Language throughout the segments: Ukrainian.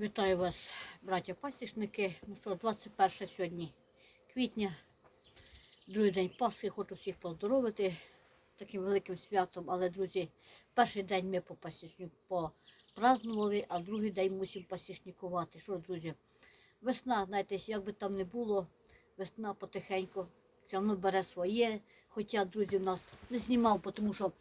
Вітаю вас, браття пасічники. Ну що, 21 сьогодні квітня, другий день Пасхи. Хочу всіх поздоровити таким великим святом. Але, друзі, перший день ми по пасічнику попразнували, а другий день мусимо пасічникувати. Що, ж, друзі, весна, знаєте, як би там не було, весна потихеньку все одно бере своє. Хоча, друзі, нас не знімав, тому що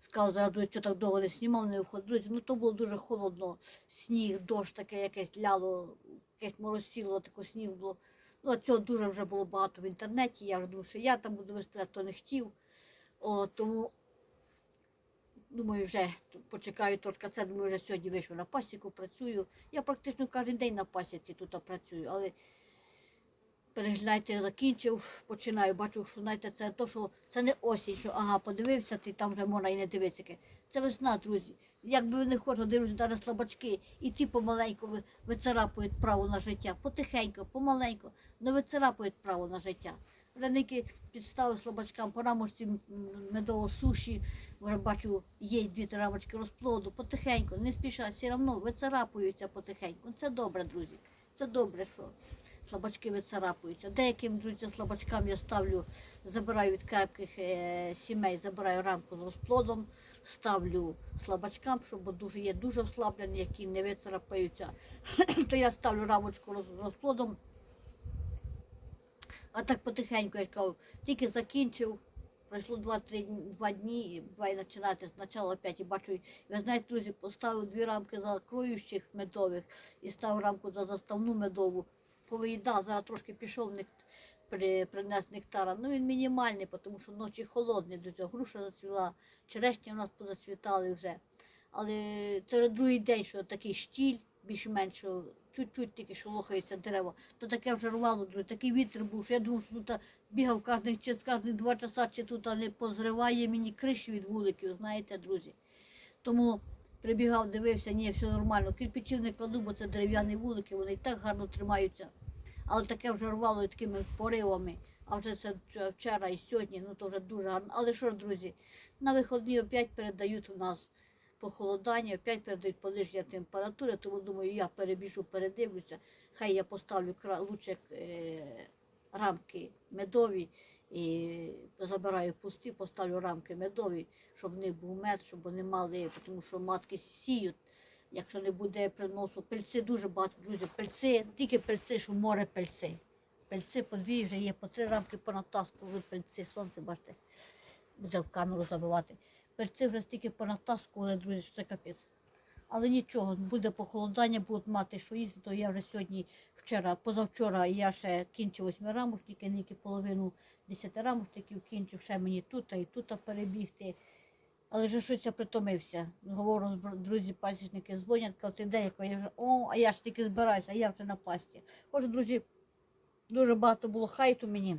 сказав, зараз що так довго не знімав, не виходив. Друзі, ну то було дуже холодно. Сніг, дощ таке якесь ляло, якесь моросило, таке сніг було. Ну, а цього дуже вже було багато в інтернеті. Я вже думаю, що я там буду вести, а то не хотів. О, тому думаю, вже почекаю трошки. Це думаю, вже сьогодні вийшов на пасіку, працюю. Я практично кожен день на пасіці тут працюю, але перегляньте, закінчив, починаю, бачу, що знаєте, це то, що це не осінь, що ага, подивився, ти там вже можна і не дивитися. Це весна, друзі. Якби не хочете, дивлюся, зараз слабачки, і ті помаленьку вицарапують право на життя. Потихеньку, помаленьку, але вицарапують право на життя. Реники підставив слабачкам по рамочці медово суші, вже бачу, є дві рамочки розплоду, потихеньку, не спіша, все одно вицарапуються потихеньку. Це добре, друзі. Це добре, що слабачки вицарапуються. Деяким друзі, слабачкам я ставлю, забираю від крепких е, сімей, забираю рамку з розплодом, ставлю слабачкам, щоб дуже є дуже ослаблені, які не вицарапаються. То я ставлю рамочку з розплодом. А так потихеньку, я кажу, тільки закінчив. Пройшло 2-3 два дні, і буває починати спочатку опять і бачу. Ви знаєте, друзі, поставив дві рамки за кроючих медових і став рамку за заставну медову. Повиїдав, зараз трошки пішов при... принес нектара. Ну він мінімальний, тому що ночі холодні до цього. Груша зацвіла, черешні у нас позацвітали вже. Але це вже другий день, що такий штіль, більш-менш, чуть-чуть тільки що лохається дерева, то таке вже рвало, такий вітер був, що я думав, що тут бігав кожних чи кожних два часа, чи тут не позриває мені криші від вуликів, знаєте, друзі. Тому прибігав, дивився, ні, все нормально. Кирпичів не кладу, бо це дерев'яні вулики, вони і так гарно тримаються. Але таке вже рвало такими поривами. А вже це вчора і сьогодні, ну то вже дуже гарно. Але що ж, друзі, на виходні опять передають у нас похолодання, опять передають пониження температури, тому думаю, я перебіжу, передивлюся. Хай я поставлю кра- е, рамки медові і забираю пусті, поставлю рамки медові, щоб в них був мед, щоб вони мали, тому що матки сіють. Якщо не буде приносу, пельці дуже багато, друзі, пельці, тільки пельці, що море пельці. Пельці по дві вже є, по три рамки понад таску пельці, сонце, бачите, буде в камеру забивати. Пельці вже стільки понад таску, але, друзі, що це капець. Але нічого, буде похолодання, будуть мати що їсти, то я вже сьогодні, вчора, позавчора я ще кінчив восьми рамушники, ніки половину десяти рамушників кінчив, ще мені тут і тут перебігти. Але вже щось я притомився. Говорю, друзі, пасічники дзвонять, кажуть, де? Я вже, о, а я ж тільки збираюся, а я вже на пасті. Отже, друзі, дуже багато було хайту мені.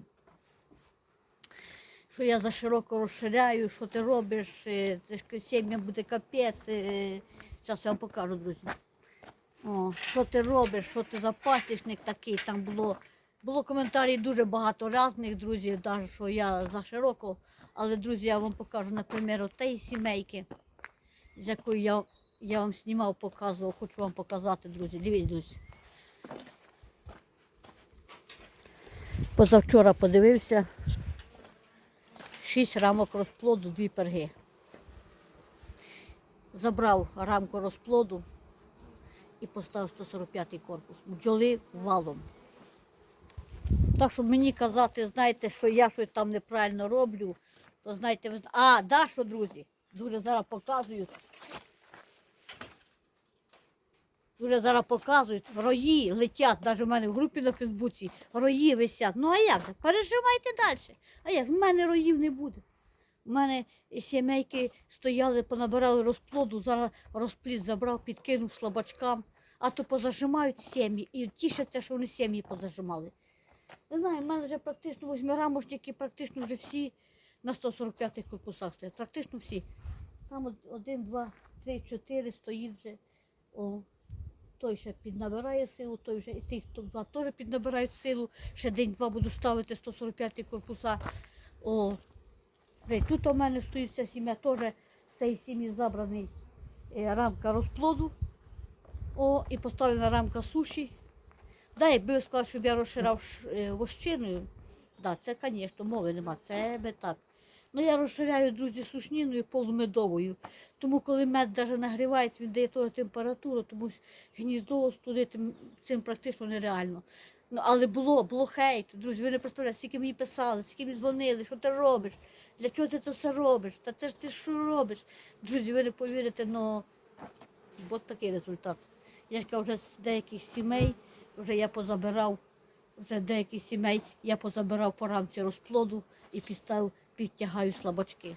Що я за широко розширяю, що ти робиш, е, сім'я буде капець. Зараз я вам покажу, друзі. О, що ти робиш, що ти за пасічник такий, там було. Було коментарів дуже багато різних, друзі, навіть що я за широко. Але, друзі, я вам покажу, наприклад, тієї сімейки, з якою я, я вам знімав, показував, хочу вам показати, друзі. Дивіться, друзі. Позавчора подивився. Шість рамок розплоду, дві перги. Забрав рамку розплоду і поставив 145-й корпус. Бджоли валом. Так що мені казати, знаєте, що я щось там неправильно роблю, то знаєте, ви а, да, що, друзі, дуже зараз показують. Дуже зараз показують, рої летять, навіть в мене в групі на Фейсбуці, рої висять. Ну а як? Переживайте далі. А як? В мене роїв не буде. У мене сімейки стояли, понабирали розплоду, зараз розплід забрав, підкинув слабачкам, а то позажимають сім'ї і тішаться, що вони сім'ї позажимали. Не знаю, в мене вже практично восьмирамошники, практично вже всі на 145-х корпусах стоять. Практично всі. Там один, два, три, чотири стоїть вже. О, той ще піднабирає силу, той вже і тих, хто два теж піднабирають силу. Ще день-два буду ставити 145-й корпуса. О, тут у мене стоїть ця сім'я, теж з цієї сім'ї забраний е, рамка розплоду. О, і поставлена рамка суші. Да, якби ви сказали, щоб я розширяв е, вощиною, да, це, звісно, мови нема, це би так. Ну, я розширяю, друзі, сушніною полумедовою. Тому коли мед навіть нагрівається, він дає ту температуру, тому гніздо остудити м- цим практично нереально. Ну, але було, було хейт, друзі, ви не представляєте, скільки мені писали, скільки мені дзвонили, що ти робиш, для чого ти це все робиш, та це ж ти що робиш. Друзі, ви не повірите, але от такий результат. Я вже з деяких сімей, вже я позабирав, вже деяких сімей я позабирав по рамці розплоду і підстав, підтягаю слабачки.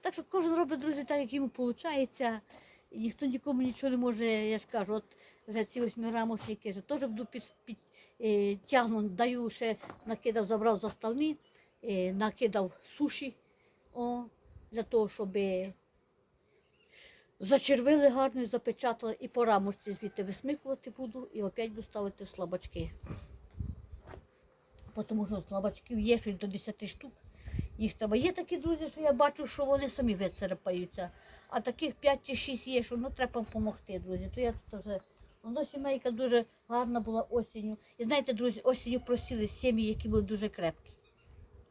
Так що кожен робить, друзі, так, як йому виходить. Ніхто нікому нічого не може, я ж кажу, от вже ці восьмирамочники, теж буду під, під, е, тягну, даю ще, накидав, забрав заставні, е, накидав суші о, для того, щоб зачервили гарно і запечатали, і по рамочці звідти висмикувати буду, і опять буду ставити в слабачки. Тому що слабачків є щось до 10 штук. Їх треба. Є такі друзі, що я бачу, що вони самі вицерпаються. А таких 5 чи 6 є, що ну треба допомогти, друзі. То я тут вже. Воно сімейка дуже гарна була осінню. І знаєте, друзі, осінню просіли сім'ї, які були дуже крепкі.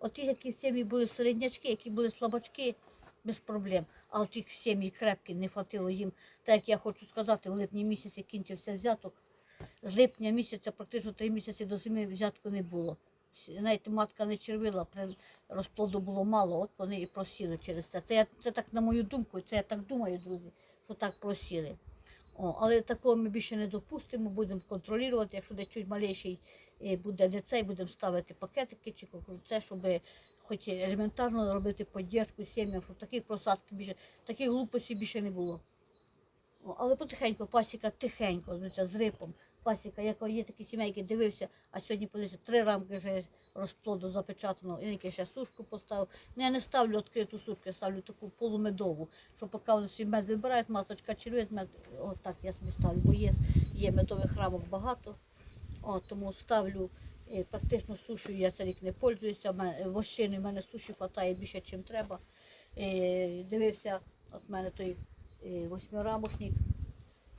От ті, які сім'ї були середнячки, які були слабачки, без проблем. А от сім'ї крепкі не хватило їм. Так як я хочу сказати, в липні місяці кінчився взяток. З липня місяця, практично три місяці до зими взятку не було. Знаєте, матка не червила, розплоду було мало, от вони і просіли через це. Це, я, це так на мою думку, це я так думаю, друзі, що так просіли. О, але такого ми більше не допустимо, будемо контролювати, якщо десь чуть маліший е, буде децей, будемо ставити пакетики чи це, щоб хоч елементарно робити поддержку сім'ям, щоб таких просадків більше, таких глупостей більше не було. О, але потихеньку, пасіка тихенько, з рипом. Пасіка, як є такі сімейки, дивився, а сьогодні подивився, три рамки вже розплоду запечатано, і який ще сушку поставив. Ну, я не ставлю відкриту сушку, я ставлю таку полумедову, що поки вони свій мед вибирають, маточка червить мед, отак я собі ставлю, бо є, є медових рамок багато. О, тому ставлю е, практично сушу, я цей рік не пользуюся, вощини в мене суші вистачає більше, ніж треба. Е, дивився, от мене той е, восьмирамочник,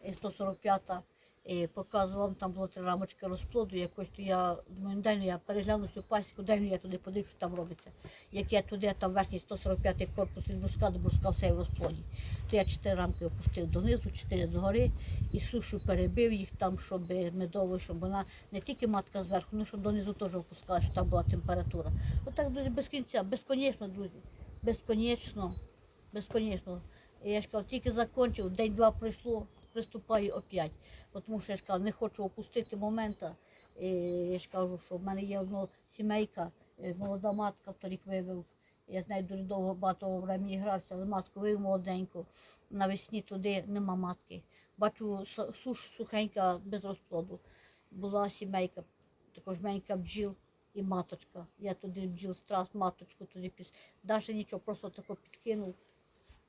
е, 145-та, е, показував, там було три рамочки розплоду, якось то я думаю, дай ну я перегляну всю пасіку, дай ну я туди подивлюсь, що там робиться. Як я туди, там верхній 145-й корпус від бруска до бруска все в розплоді. То я чотири рамки опустив донизу, чотири догори і сушу перебив їх там, щоб медово, щоб вона не тільки матка зверху, ну щоб донизу теж опускала, щоб там була температура. Отак, друзі, без кінця, безконечно, друзі, безконечно, безконечно. І Я ж кажу, тільки закінчив, день-два пройшло, приступаю опять. Тому що я ж не хочу опустити момента. І я ж кажу, що в мене є одна сімейка, е, молода матка, торік вивив. Я з нею дуже довго багато времени грався, але матку вивів молоденьку. Навесні туди нема матки. Бачу, суш сухенька без розплоду. Була сімейка, також менька бджіл і маточка. Я туди бджіл страс, маточку туди піс. Навіть нічого, просто тако підкинув.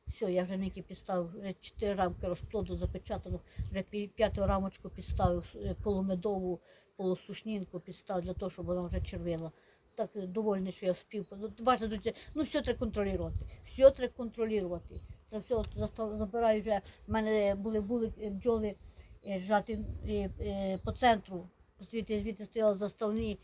Все, я вже ники підставив, вже чотири рамки розплоду запечатано, вже п'яту рамочку підставив е, полумедову, полусушнінку підставив для того, щоб вона вже червила. Так е, довольний, що я спів. Ну, Бачите, ну все треба контролювати. Все треба контролювати. Це все застав- забираю вже. В мене були, були е, бджоли жати по центру. Звідти, звідти стояли заставні.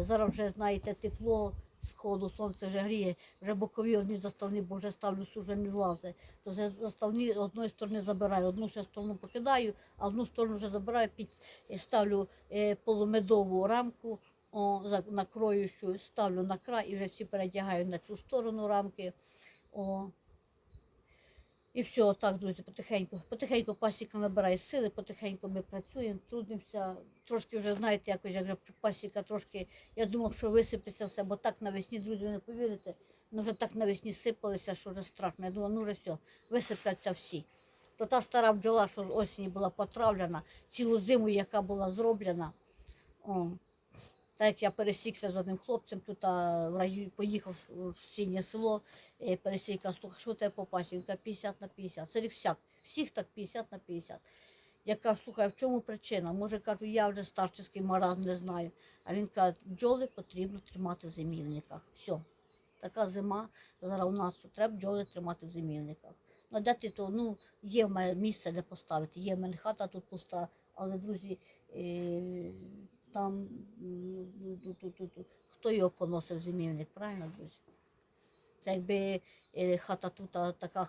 Зараз вже, знаєте, тепло, сходу, сонце вже гріє, вже бокові одні заставні, бо вже ставлю вже не влази. То вже заставні одної сторони забираю, одну ще сторону покидаю, а одну сторону вже забираю, під, е, ставлю е, полумедову рамку, о, накрою, ставлю на край і вже всі передягаю на цю сторону рамки. О. І все, так, друзі, потихеньку. Потихеньку пасіка набирає сили, потихеньку ми працюємо, трудимося. Трошки вже, знаєте, якось як пасіка трошки. Я думав, що висипеться все, бо так навесні, друзі, ви не повірите. Ну вже так навесні сипалися, що вже страшно. Я думала, ну вже все, висипляться всі. То та стара бджола, що з осені була потравлена, цілу зиму, яка була зроблена. О, так як я пересікся з одним хлопцем, тут а, в районі поїхав в сінє село, е, пересікав, слухай, що тебе по пасінка 50 на 50. Це всяк, всіх так 50 на 50. Я кажу, слухай, а в чому причина? Може, кажу, я вже старческий маразм не знаю. А він каже, бджоли потрібно тримати в зимівниках. Все. Така зима, зараз у нас треба бджоли тримати в зимівниках. Ну, де ти то, ну, є в мене місце, де поставити, є в мене хата тут пуста, але, друзі, е, там ну, ту- ту- хто його поносив зимівник, правильно, друзі? Це якби е, хата тут, така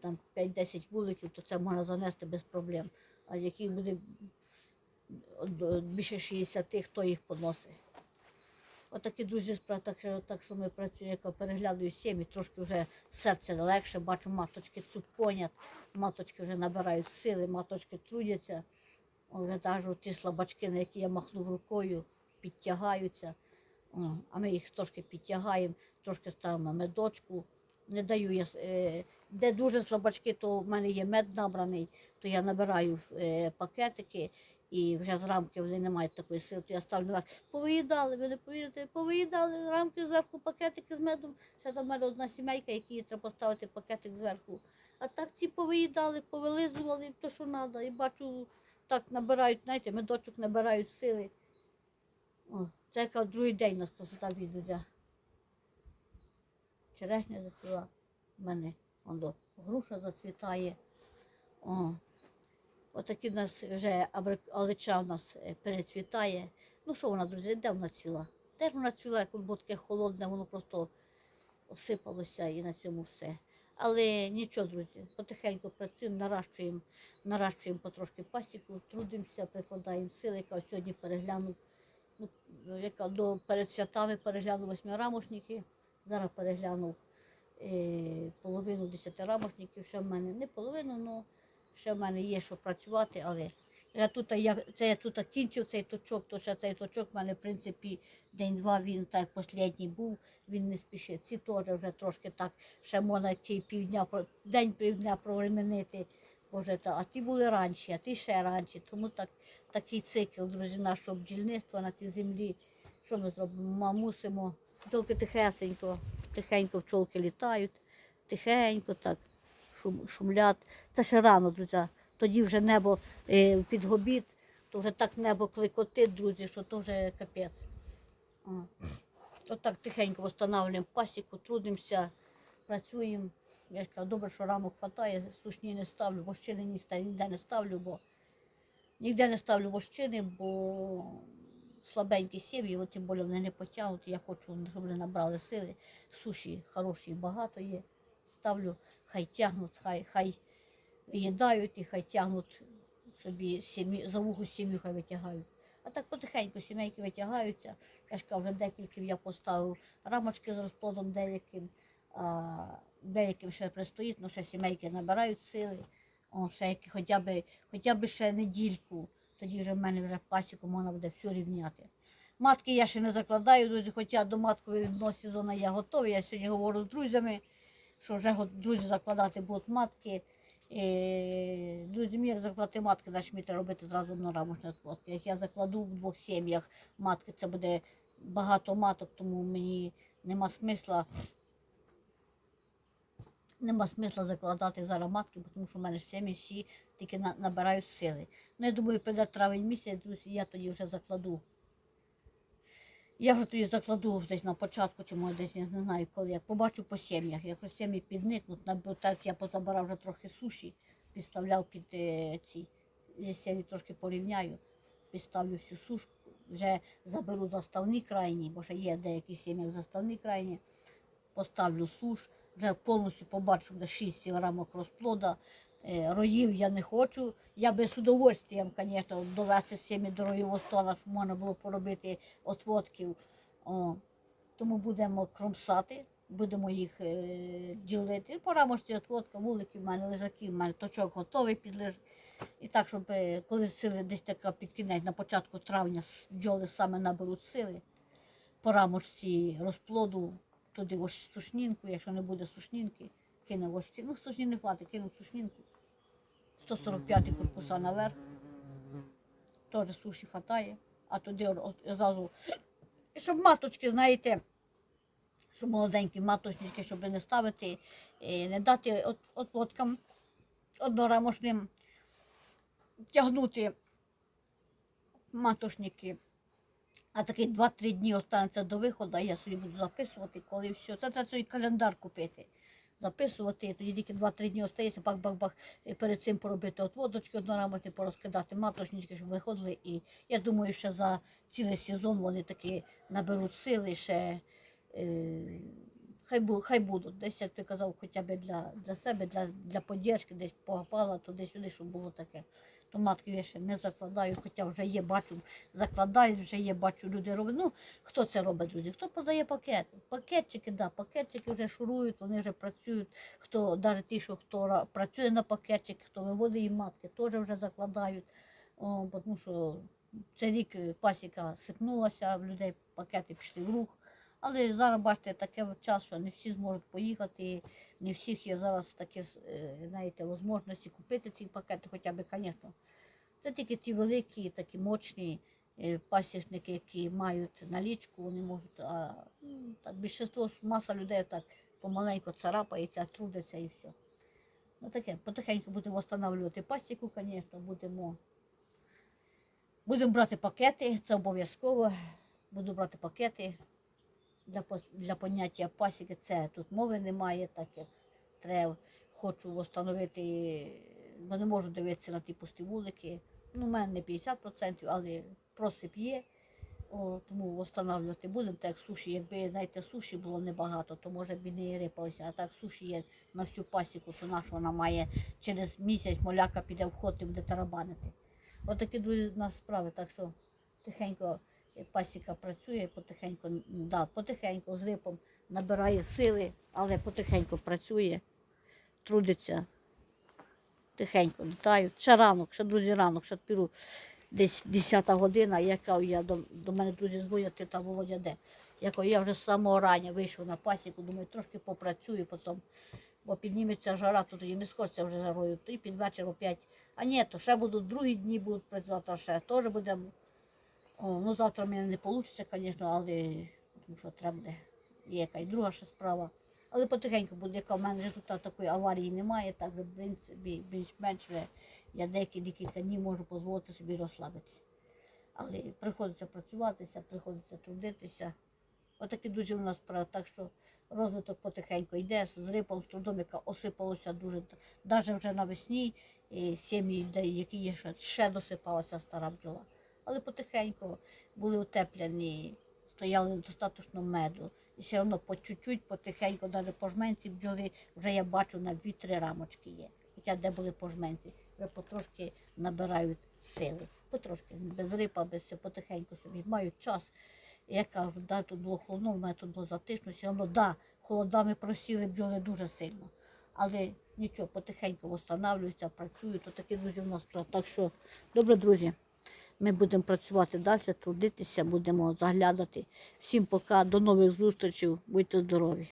там 5-10 вуликів, то це можна занести без проблем. А яких буде більше 60, хто їх поносить? Отакі друзі так що, так що ми працюємо, яка переглядаю сім'ї, трошки вже серце легше, бачу, маточки цупонять, маточки вже набирають сили, маточки трудяться. Вже навіть ті слабачки, на які я махнув рукою, підтягаються. А ми їх трошки підтягаємо, трошки ставимо медочку. Не даю я, е, де дуже слабачки, то в мене є мед набраний, то я набираю е, пакетики і вже з рамки вони не мають такої сили, то я ставлю наверх. Повиїдали, ви не повірите, повиїдали рамки зверху, пакетики з медом. Ще до мене одна сімейка, якій треба поставити пакетик зверху. А так ці повиїдали, повилизували то, що треба. І бачу, так набирають, знаєте, медочок набирають сили. О, це яка другий день нас красота відео. Черешня зацвіла. У мене воно, груша зацвітає. О, Отакі в нас вже алича в нас е, перецвітає. Ну що вона, друзі, де вона цвіла? Теж вона цвіла, як було таке холодне, воно просто осипалося і на цьому все. Але нічого, друзі, потихеньку працюємо, наращуємо, наращуємо потрошки пасіку, трудимося, прикладаємо сили, яка сьогодні переглянув, ну, яка до перед святами переглянув восьмирамошники, зараз переглянув е, половину десятирамошників, ще в мене. Не половину, але ще в мене є що працювати, але я тут, я, це я тут кінчив цей точок, то ще цей точок в мене, в принципі, день-два він так останній був, він не спішить. Ці теж вже трошки так, ще можна ті півдня, день півдня провременити. Боже, та, а ті були раніше, а ті ще раніше. Тому так, такий цикл, друзі, нашого бджільництва на цій землі. Що ми зробимо? Ми мусимо тільки тихесенько, тихенько пчолки літають, тихенько так шум, шумлять. Це ще рано, друзі. Тоді вже небо е, під гобіт, то вже так небо кликотить, друзі, що то вже капець. О. Отак тихенько встановлюємо пасіку, трудимося, працюємо. Я ж кажу, добре, що рамок хватає, сушні не ставлю, вощини ніде не ставлю, бо ніде не ставлю вощини, бо слабенькі сім'ї, от тим більше вони не потягнуть. Я хочу, щоб вони набрали сили. Суші хороші багато є. Ставлю, хай тягнуть, хай, хай їдають і хай тягнуть собі сім'ю, за вуху сім'ю хай витягають. А так потихеньку сімейки витягаються. Я ж кажу, вже декілька я поставив рамочки з розплодом деяким, а деяким ще пристоїть, але ще сімейки набирають сили. О, ще які хоча б, хоча б ще недільку, тоді вже в мене вже пасіку можна буде все рівняти. Матки я ще не закладаю, друзі, хоча до маткової відносно сезону я готова. Я сьогодні говорю з друзями, що вже друзі закладати будуть матки. Друзі, як закладати матки, значить треба робити зразу однорамочні відплодки. Як я закладу в двох сім'ях матки, це буде багато маток, тому мені нема смисла. Нема смисла закладати зараз матки, тому що в мене сім'ї всі тільки на- набирають сили. Ну, я думаю, прийде травень місяць, друзі, я тоді вже закладу. Я вже тоді закладу десь на початку, чи може десь я не знаю коли. Як побачу по сім'ях, якщо сім'ї підникнуть, так я позабирав вже трохи суші, підставляв під е, ці. Сім'ї трошки порівняю, підставлю всю сушку, вже заберу заставні крайні, бо ще є деякі сім'ї заставні крайні, поставлю суш, вже повністю побачу, де 6 рамок розплода. Е, Роїв я не хочу. Я би з удовольствием, звісно, довести сім'ї до роєвого стола, щоб можна було поробити отводків. О, тому будемо кромсати, будемо їх е, ділити. По рамочці отводка, вулики в мене, лежаки, в мене точок готовий підлеж. І так, щоб е, коли сили десь така під кінець, на початку травня бджоли саме наберуть сили, по рамочці розплоду, туди ось сушнінку, якщо не буде сушнінки, кину ось. Ну, сушні не хватить, кину сушнінку. 145 корпуса наверх. Теж суші хватає, а туди о- о- зразу, щоб маточки, знаєте, щоб молоденькі маточнички, щоб не ставити, е, не дати от, отводкам однорамошним тягнути маточники. А такі 2-3 дні останеться до виходу, я собі буду записувати, коли все. Це треба календар купити. Записувати. Тоді тільки 2-3 дні остається, бах-бах-бах, перед цим поробити от водочки однорамочні, порозкидати маточнички, щоб виходили. І я думаю, що за цілий сезон вони таки наберуть сили ще. Е, Хай, бу, хай будуть. Десь, як ти казав, хоча б для, для себе, для, для поддержки, десь погапала туди-сюди, щоб було таке. То матки я ще не закладаю, хоча вже є, бачу, закладають, вже є, бачу, люди роблять. Ну, хто це робить, друзі? Хто подає пакети? Пакетчики, да, пакетчики вже шурують, вони вже працюють. Хто, навіть ті, що хто працює на пакетчик, хто виводить їм матки, теж вже закладають. О, тому що цей рік пасіка сипнулася, в людей пакети пішли в рух. Але зараз, бачите, таке час, що не всі зможуть поїхати, не всіх є зараз такі, е, знаєте, можливості купити ці пакети, хоча б, звісно. Це тільки ті великі, такі мощні е, пасічники, які мають налічку, вони можуть, а так, більшість, маса людей так помаленьку царапається, трудиться і все. Ну таке, потихеньку будемо встановлювати пасіку, звісно, будемо. Будемо брати пакети, це обов'язково. Буду брати пакети для, для поняття пасіки. Це тут мови немає, так як треба. Хочу встановити, бо не можу дивитися на ті пусті вулики. Ну, у мене не 50%, але просип є. О, тому встановлювати будемо, так суші, якби знаєте, суші було небагато, то може б і не рипалося. А так суші є на всю пасіку, то наша вона має через місяць моляка піде в ход і буде тарабанити. Отакі друзі в нас справи, так що тихенько пасіка працює, потихеньку, да, потихеньку з рипом набирає сили, але потихеньку працює, трудиться, тихенько літають. Ще ранок, ще друзі, ранок, ще піду десь 10 година, я кажу, я до, до мене друзі дзвонять, ти там Володя де. Я я вже з самого рання вийшов на пасіку, думаю, трошки попрацюю потім, бо підніметься жара, то тоді не схочеться вже жарою, то і під вечір опять. А ні, то ще будуть другі дні, будуть працювати, ще теж будемо. О, ну завтра в мене не вийде, звісно, але тому що треба буде. Є яка і друга ще справа. Але потихеньку буде, яка в мене тут такої аварії немає, так в принципі більш-менш я деякі декілька днів можу дозволити собі розслабитися. Але приходиться працюватися, приходиться трудитися. Отакі дуже у нас справи. Так що розвиток потихеньку йде з рипом, з трудом, яка осипалося дуже, навіть вже навесні, сім'ї, які є ще, ще досипалася стара бджола. Але потихеньку були утеплені, стояли достатньо меду. І все одно по чуть-чуть, потихеньку, навіть по жменці бджоли вже я бачу на 2-3 рамочки є. Хоча де були по жменці, вже потрошки набирають сили. Потрошки, без рипа, без всього, потихеньку собі мають час. Я кажу, да, тут було холодно, в мене тут було затишно, все одно, да, холодами просіли бджоли дуже сильно. Але нічого, потихеньку встановлюються, працюють, то такі друзі в нас. Так що, добре, друзі, ми будемо працювати далі, трудитися, будемо заглядати. Всім пока, до нових зустрічей, будьте здорові.